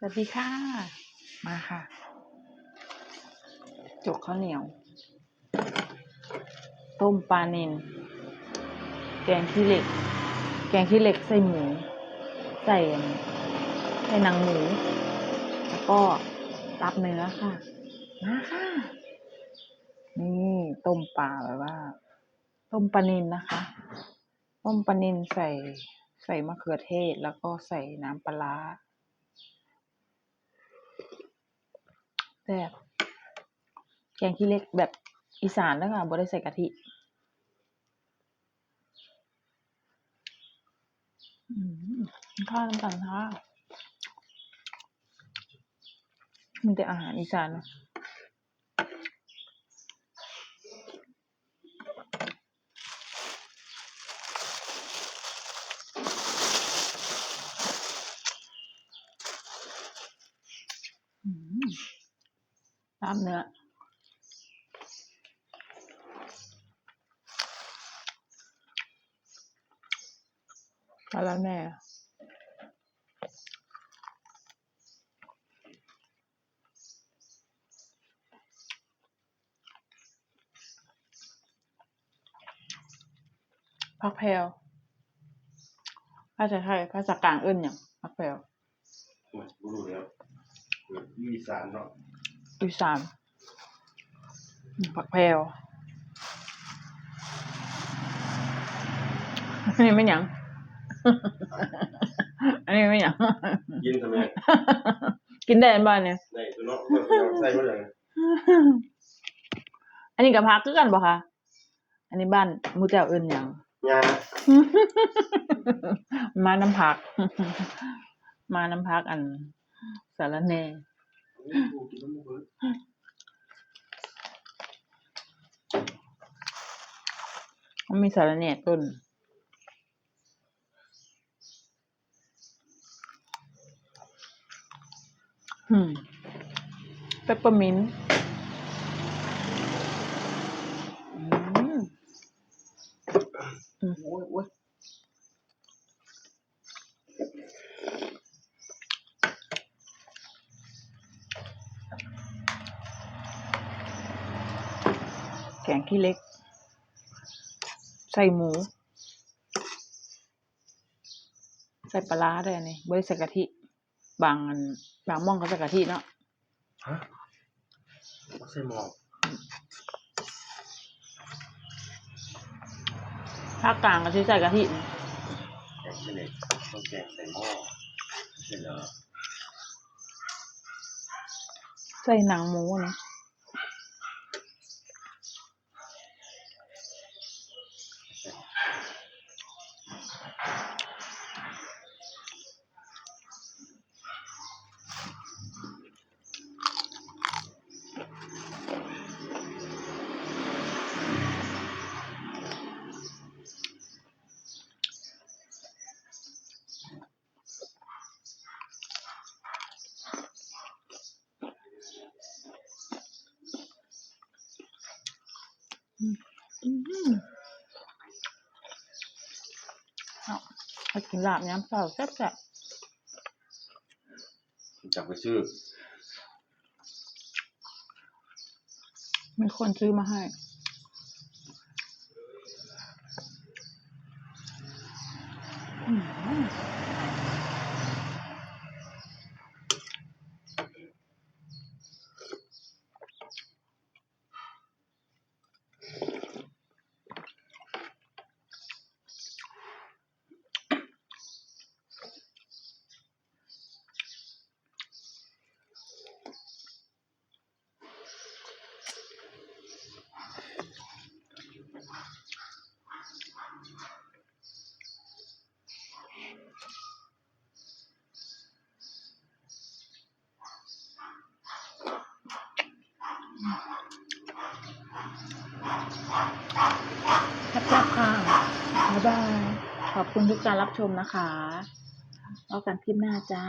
สวัสดีค่ะ มาค่ะ จกข้าวเหนียว ต้มปลาเนนแกงขี้เหล็ก แกงขี้เหล็กใส่หมู ใส่ใส่หนังหมู แล้วก็รับเนื้อค่ะ มาค่ะ นี่ต้มปลาแบบว่า ต้มปลานินนะคะ ต้มปลานินใส่ใส่มะเขือเทศแล้วก็ใส่น้ำปลาร้า แบบแกงขี้เล็กแบบอีสานนะคะบ่ได้ใส่กะทิข้าวน้ำตาลค่ะมีแต่อาหารอีสานนะอืม ลาบเนื้อสาระแหน่พักแพลวภาษาไทยภาษากลางเอิ้นหยังพักแพลวโอ้ยบ่รู้แล้วเกิดอีสานเนาะ อีสานอืมผักแพลวอันนี้ไม่หยัง อันนี้ไม่หยังยินทำไมกินได้อันบ้านเนี่ย ได้ตัวเนาะบ่เอาใส่บ่ได้อันนี้กับพักคือกันบ่คะ อันนี้บ้านหมูเจ้าเอิ้นหยังยามาน้ำพัก มาน้ำพักอันสารแหน่กูกินน้ำ มันมีสารแหน่ต้น อืมเปปเปอร์มินต์อืมอืมโอ้ยโอ้ย แกงขี้เล็ก ใส่หมู ใส่ปลาร้าด้วยอันนี้บริใส่กะทิ บางอันบางหม่องเขาใส่กะทิเนาะฮะบ่ใส่หม้อภาคกลางก็สิใส่กะทิแกงขี้เหล็กต้องแกงใส่หม้อใช่เหรอใส่หนังหมูนะ เอาไปกินลาบย้ำเสาแซ่บจับไปซื้อๆมีคนซื้อมาให้อืม ครับค่ะบ๊ายบาย ขอบคุณทุกการรับชมนะคะแล้วกันคลิปหน้าจ้า